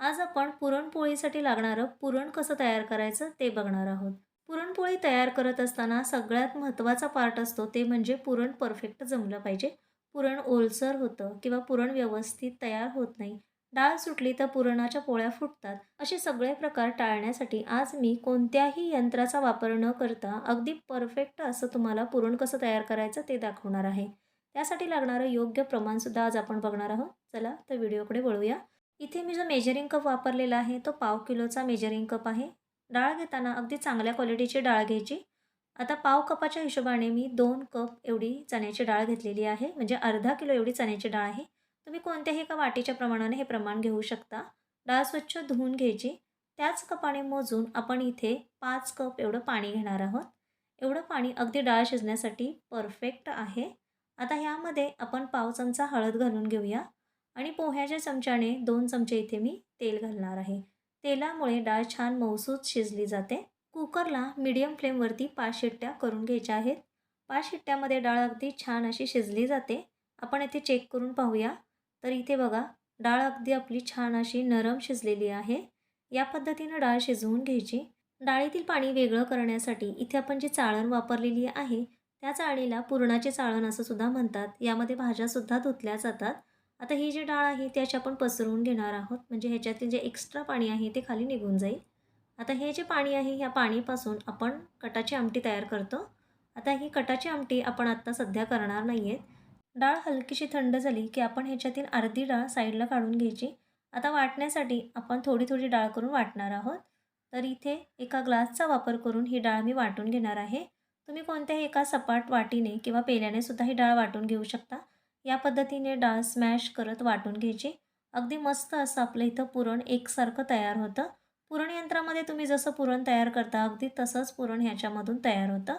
आज आपण पुरणपोळीसाठी लागणारं पुरण कसं तयार करायचं ते बघणार आहोत. पुरणपोळी तयार करत असताना सगळ्यात महत्त्वाचा पार्ट असतो ते म्हणजे पुरण परफेक्ट जमलं पाहिजे. पुरण ओलसर होतं किंवा पुरण व्यवस्थित तयार होत नाही. डाळ सुटली तर पुरणाच्या पोळ्या फुटतात. असे सगळे प्रकार टाळण्यासाठी आज मी कोणत्याही यंत्राचा वापर न करता अगदी परफेक्ट असं तुम्हाला पुरण कसं तयार करायचं ते दाखवणार आहे. त्यासाठी लागणारं योग्य प्रमाणसुद्धा आज आपण बघणार आहोत. चला तर व्हिडिओकडे वळूया. इथे मी जो मेजरिंग कप वापरलेला आहे तो पाव किलोचा मेजरिंग कप आहे. डाळ घेताना अगदी चांगल्या क्वालिटीची डाळ घ्यायची. आता पाव कपाच्या हिशोबाने मी दोन कप एवढी चण्याची डाळ घेतलेली आहे. म्हणजे अर्धा किलो एवढी चण्याची डाळ आहे. तुम्ही कोणत्याही एका वाटीच्या प्रमाणाने हे प्रमाण घेऊ शकता. डाळ स्वच्छ धुवून घ्यायची. त्याच कपाने मोजून आपण इथे पाच कप एवढं पाणी घेणार आहोत. एवढं पाणी अगदी डाळ शिजण्यासाठी परफेक्ट आहे. आता ह्यामध्ये आपण पाव चमचा हळद घालून घेऊया. आणि पोह्याच्या चमच्याने दोन चमचे इथे मी तेल घालणार आहे. तेलामुळे डाळ छान मऊसूत शिजली जाते. कुकरला मीडियम फ्लेमवरती पाच शिट्ट्या करून घ्यायच्या आहेत. पाच शिट्ट्यामध्ये डाळ अगदी छान अशी शिजली जाते. आपण इथे चेक करून पाहूया. तर इथे बघा डाळ अगदी आपली छान अशी नरम शिजलेली आहे. या पद्धतीनं डाळ शिजवून घ्यायची. डाळीतील पाणी वेगळं करण्यासाठी इथे आपण जी चाळण वापरलेली आहे त्या चाळणीला पुरणाचे चाळण असं सुद्धा म्हणतात. यामध्ये भाज्यासुद्धा धुतल्या जातात. आता ही जी डाळ आहे त्याची आपण पसरवून घेणार आहोत. म्हणजे ह्याच्यातील जे एक्स्ट्रा पाणी आहे ते खाली निघून जाईल. आता हे जे पाणी आहे ह्या पाणीपासून आपण कटाची आमटी तयार करतो. आता ही कटाची आमटी आपण आत्ता सध्या करणार नाही आहेत डाळ हलकीशी थंड झाली की आपण ह्याच्यातील अर्धी डाळ साईडला काढून घ्यायची. आता वाटण्यासाठी आपण थोडी थोडी डाळ करून वाटणार आहोत. तर इथे एका ग्लासचा वापर करून ही डाळ मी वाटून घेणार आहे. तुम्ही कोणत्याही एका सपाट वाटीने किंवा पेल्याने सुद्धा ही डाळ वाटून घेऊ शकता. या पद्धतीने डाळ स्मॅश करत वाटून घ्यायची. अगदी मस्त असं आपलं इथं पुरण एकसारखं तयार होतं. पुरण यंत्रामध्ये तुम्ही जसं पुरण तयार करता अगदी तसंच पुरण ह्याच्यामधून तयार होतं.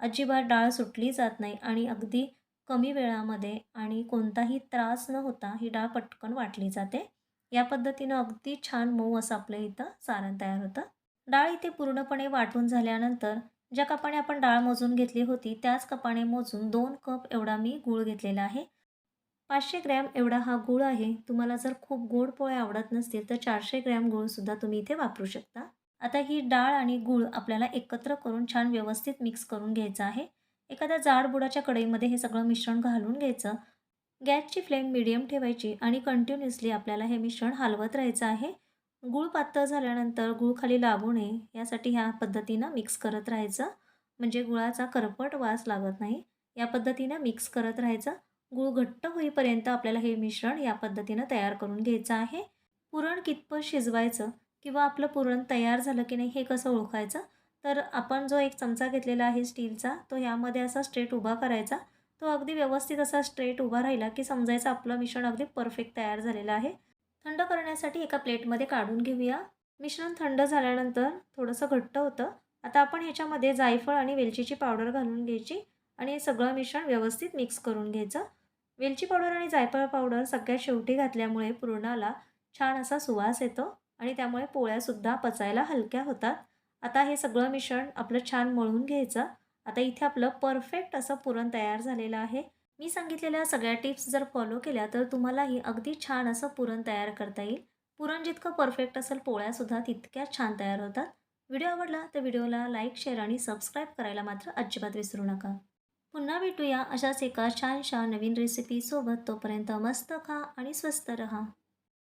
अजिबात डाळ सुटली जात नाही आणि अगदी कमी वेळामध्ये आणि कोणताही त्रास न होता ही डाळ पटकन वाटली जाते. या पद्धतीनं अगदी छान मऊ असं आपलं इथं सारण तयार होतं. डाळ इथे पूर्णपणे वाटून झाल्यानंतर ज्या कपाने आपण डाळ मोजून घेतली होती त्याच कपाने मोजून दोन कप एवढा मी गूळ घेतलेला आहे. पाचशे ग्रॅम एवढा हा गूळ आहे. तुम्हाला जर खूप गोड पोळे आवडत नसतील तर चारशे ग्रॅम गूळसुद्धा तुम्ही इथे वापरू शकता. आता ही डाळ आणि गूळ आपल्याला एकत्र करून छान व्यवस्थित मिक्स करून घ्यायचं आहे. एखाद्या जाड बुडाच्या कढईमध्ये हे सगळं मिश्रण घालून घ्यायचं. गॅसची फ्लेम मिडियम ठेवायची आणि कंटिन्युअसली आपल्याला हे मिश्रण हलवत राहायचं आहे. गूळ पातळ झाल्यानंतर गूळ खाली लागू नये यासाठी ह्या पद्धतीनं मिक्स करत राहायचं. म्हणजे गुळाचा करपट वास लागत नाही. या पद्धतीनं मिक्स करत राहायचं. गुळ घट्ट होईपर्यंत आपल्याला हे मिश्रण या पद्धतीनं तयार करून घ्यायचं आहे. पुरण कितपत शिजवायचं किंवा आपलं पुरण तयार झालं की नाही हे कसं ओळखायचं? तर आपण जो एक चमचा घेतलेला आहे स्टीलचा तो यामध्ये असा स्ट्रेट उभा करायचा. तो अगदी व्यवस्थित असा स्ट्रेट उभा राहिला की समजायचं आपलं मिश्रण अगदी परफेक्ट तयार झालेलं आहे. थंड करण्यासाठी एका प्लेटमध्ये काढून घेऊया. मिश्रण थंड झाल्यानंतर थोडंसं घट्ट होतं. आता आपण ह्याच्यामध्ये जायफळ आणि वेलचीची पावडर घालून घ्यायची आणि हे सगळं मिश्रण व्यवस्थित मिक्स करून घ्यायचं. वेलची पावडर आणि जायफळ पावडर सगळ्यात शेवटी घातल्यामुळे पुरणाला छान असा सुवास येतो आणि त्यामुळे पोळ्यासुद्धा पचायला हलक्या होतात. आता हे सगळं मिश्रण आपलं छान मळून घ्यायचं. आता इथे आपलं परफेक्ट असं पुरण तयार झालेलं आहे. मी सांगितलेल्या सगळ्या टिप्स जर फॉलो केल्या तर तुम्हालाही अगदी छान असं पुरण तयार करता येईल. पुरण जितकं परफेक्ट असेल पोळ्यासुद्धा तितक्या छान तयार होतात. व्हिडिओ आवडला तर व्हिडिओला लाईक शेअर आणि सबस्क्राईब करायला मात्र अजिबात विसरू नका. पुन्हा भेटूया अशाच एका छानशा नवीन रेसिपीसोबत तोपर्यंत मस्त खा आणि स्वस्त रहा.